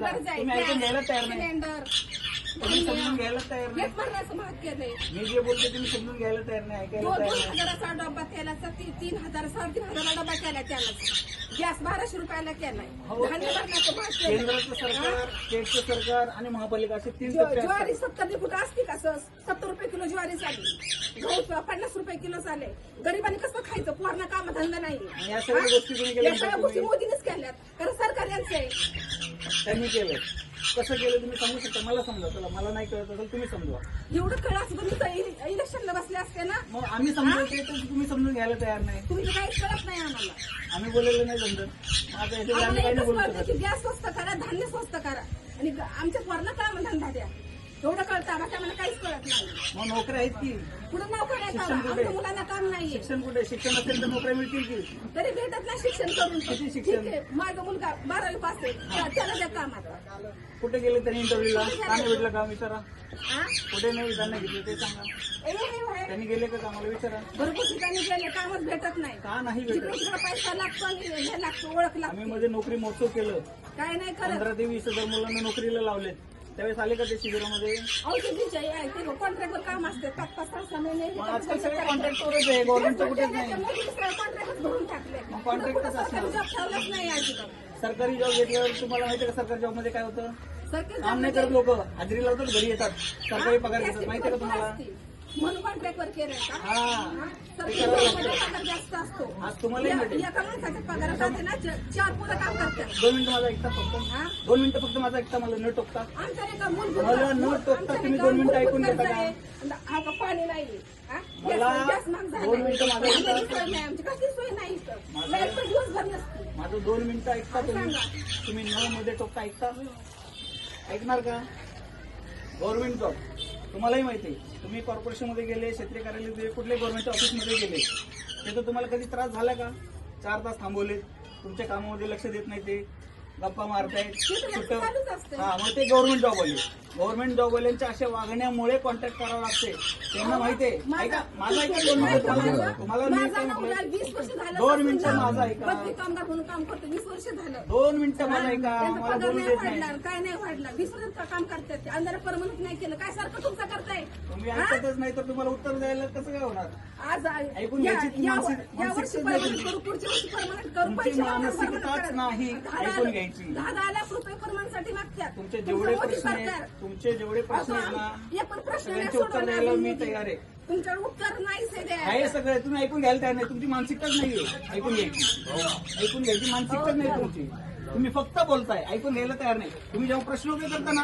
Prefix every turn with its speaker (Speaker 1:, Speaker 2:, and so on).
Speaker 1: गरज आहे.
Speaker 2: तुम्ही ऐकून घ्यायला तयार नाही. तुम्ही समजून घ्यायला तयार मी जे बोलते तुम्ही समजून घ्यायला तयार नाही ऐकायला
Speaker 1: दोन
Speaker 2: तयार
Speaker 1: दोन
Speaker 2: नाही.
Speaker 1: हजाराचा डबा तेलाचा ती- तीन हजार साडेतीन हजाराचा डबा केला त्याला. गॅस बाराशे रुपयाला केलाय.
Speaker 2: हो.
Speaker 1: धान्य भरण्याचं महाग केलंय.
Speaker 2: केंद्राचं सरकार स्टेटचं सरकार आणि महापालिका असे तीन
Speaker 1: ज्व-
Speaker 2: टप्पे
Speaker 1: ज्वारी सत्तर कुठं असते का सर? सत्तर रुपये किलो ज्वारी झाली. गहू पन्नास रुपये किलो झाले. गरिबांनी कसं खायचं? पोरणा काम धंदा नाही
Speaker 2: या सगळ्या गोष्टी कोणी केल्या
Speaker 1: या सगळ्या गोष्टी
Speaker 2: तुम्ही?
Speaker 1: मोदीनेच केल्यात. कारण सरकार यांचं आहे.
Speaker 2: त्यांनी केलं कसं केलं तुम्ही सांगू शकता? मला समजा चला मला नाही कळत असेल तुम्ही समजवा.
Speaker 1: एवढं कळ असं तुम्ही तर इले- इलेक्शनला बसले असते ना?
Speaker 2: मग आम्ही समजवते तर तुम्ही समजून घ्यायला तयार नाही.
Speaker 1: तुम्ही काहीच कळत नाही आम्हाला.
Speaker 2: आम्ही बोललेलं नाही समजत. माझं
Speaker 1: आम्हाला एकच कळतं की गॅस स्वस्त करा धान्य स्वस्त करा. आणि आमच्या पोरांना काम धंदा द्या. आम्हाला काहीच कळत नाही.
Speaker 2: मग नोकऱ्या आहेत की?
Speaker 1: पुढे नोकऱ्या
Speaker 2: शिक्षण. कुठे?
Speaker 1: आमच्या मुलांना काम नाहीये.
Speaker 2: शिक्षण कुठे? शिक्षण असेल तर नोकऱ्या मिळतील की?
Speaker 1: तरी भेटत नाही शिक्षण करून.
Speaker 2: किती
Speaker 1: ठीक
Speaker 2: शिक्षण?
Speaker 1: आहे. माझा मुलगा बारावी पास आहे. त्या- त्याला द्या काम आता
Speaker 2: कुठे गेले त्यांनी इंटरव्ह्यूला का नाही भेटलं काम विचारा?
Speaker 1: हा?
Speaker 2: कुठे नाही त्यांना घेतलं ते सांगा. त्यांनी गेले का कामाला? विचारा.
Speaker 1: भरपूर ठिकाणी गेले. कामच भेटत नाही.
Speaker 2: का नाही
Speaker 1: जिकडे
Speaker 2: भेटत
Speaker 1: तिकडे पैसा लागतो आणि हे लागतो ओळख
Speaker 2: आम्ही
Speaker 1: लागते.
Speaker 2: मध्ये नोकरी महोत्सव केलं.
Speaker 1: काय नाही करत.
Speaker 2: पंधरा ते वीस हजार मुलांना नोकरीला लावलेत. त्यावेळेस आले का ते शिबिरामध्ये?
Speaker 1: कॉन्ट्रॅक्टवर काम असते पाच पाच
Speaker 2: आजकाल
Speaker 1: करायचं.
Speaker 2: सगळे कॉन्ट्रॅक्टरच आहे गव्हर्नमेंटचं कुठेच नाही.
Speaker 1: कॉन्ट्रॅक्टच भरून टाकले
Speaker 2: असणार.
Speaker 1: नाही अजिबात.
Speaker 2: सरकारी जॉब घेतल्यावर तुम्हाला माहिती का सरकारी जॉबमध्ये काय होतं? काम नाही
Speaker 1: job
Speaker 2: करत लोक. हजेरी लावतात घरी येतात. सरकारी पगार घेतात माहिती का तुम्हाला.
Speaker 1: म्हणून कॉन्ट्रॅक्टवर केलंय का. पगार जास्त असतो
Speaker 2: आज तुम्हालाही भेटेल
Speaker 1: एका माणसाच्या पगारात जाते ना च- चार पुरं काम करतात
Speaker 2: दोन मिनिटं माझा ऐकता फक्त
Speaker 1: हा?
Speaker 2: दोन मिनिटं फक्त माझा ऐकता मला न टोकता
Speaker 1: आमच्या नाही का मूलभूत
Speaker 2: मला न
Speaker 1: मूल-
Speaker 2: टोकता
Speaker 1: आमच्या
Speaker 2: तुम्ही दोन मिनिटं
Speaker 1: मूलभूत
Speaker 2: ऐकून घेता का?
Speaker 1: आहे. आणि पाणी नाही हा?
Speaker 2: मला
Speaker 1: गॅस- गॅस महाग झालाय.
Speaker 2: दोन मिनिटं माझं.
Speaker 1: आमच्याकडे सोय नाही आमची कसली सोय नाही इथं
Speaker 2: माझं-
Speaker 1: लाइट तर दिवसभर नसते
Speaker 2: माझं दोन मिनिटं ऐकता तुम्ही. तुम्ही न मध्ये टोकता ऐकता ऐकणार का गव्हर्नमेंट जॉब तुम्हालाही माहिती आहे. तुम्ही कॉर्पोरेशनमध्ये गेले क्षेत्रीय कार्यालय गेले कुठल्या गव्हर्नमेंट ऑफिसमध्ये गेले तिथं तुम्हाला कधी त्रास झाला का? चार तास थांबवले तुमच्या कामामध्ये लक्ष देत नाही ते. गप्पा मारतायत. कुठं. हा मग ते गव्हर्नमेंट जॉब आले गव्हर्नमेंट जॉब वाल्यांच्या अशा वागण्यामुळे कॉन्टॅक्ट करावं लागते त्यांना माहिती आहे ऐका माझं ऐका दोन मिनिटं तुम्हाला मी
Speaker 1: माझा
Speaker 2: काय म्हटलं दोन
Speaker 1: सासूला
Speaker 2: मिनिटं माझं ऐका.
Speaker 1: प्रत्येक कामगार म्हणून काम करतो वीस वर्ष झालं.
Speaker 2: दोन मिनिटं मला ऐका. मला
Speaker 1: पगार
Speaker 2: बोलू
Speaker 1: नाही काय नाही वाढला वीस वर्ष काम करतात अंधारा परमनंट नाही केलं. काय सारखं तुमचं
Speaker 2: तुम्ही
Speaker 1: हा?
Speaker 2: ऐकतच नाही तर तुम्हाला उत्तर द्यायला कसं काय होणार
Speaker 1: आज
Speaker 2: ऐकून
Speaker 1: या-
Speaker 2: घ्यायची
Speaker 1: या-
Speaker 2: मानसिक-
Speaker 1: या वर्षी
Speaker 2: मानसिकताच नाही
Speaker 1: परमनंट
Speaker 2: तुमची.
Speaker 1: करू पुढच्या वर्षी परमनंट करू
Speaker 2: तुमची
Speaker 1: पैसे मागणार,
Speaker 2: मानसिकताच
Speaker 1: करा.
Speaker 2: नाही,
Speaker 1: दहा-
Speaker 2: ऐकून घ्यायची.
Speaker 1: दहा दहा लाख रुपये परमनंटसाठी मागतात
Speaker 2: तुमचे
Speaker 1: तुमचं
Speaker 2: जेवढे
Speaker 1: मोदी
Speaker 2: प्रश्न
Speaker 1: सरकार.
Speaker 2: आहेत तुमचे जेवढे प्रश्न आहेत ना
Speaker 1: एक पण प्रश्न नाही
Speaker 2: सगळ्यांचे उत्तर
Speaker 1: सोडवणार
Speaker 2: द्यायला मी. तयार आहे
Speaker 1: तुमच्याकडे उत्तर नाहीच आहे द्यायला.
Speaker 2: आहे सगळं तुम्ही ऐकून घ्यायला तयार नाही तुमची मानसिकताच नाहीये ऐकून घ्यायची ऐकून घ्यायची मानसिकताच नाही तुमची तुम्ही फक्त बोलताय ऐकून घ्यायला तयार नाही तुम्ही जेव्हा प्रश्न उभे करता ना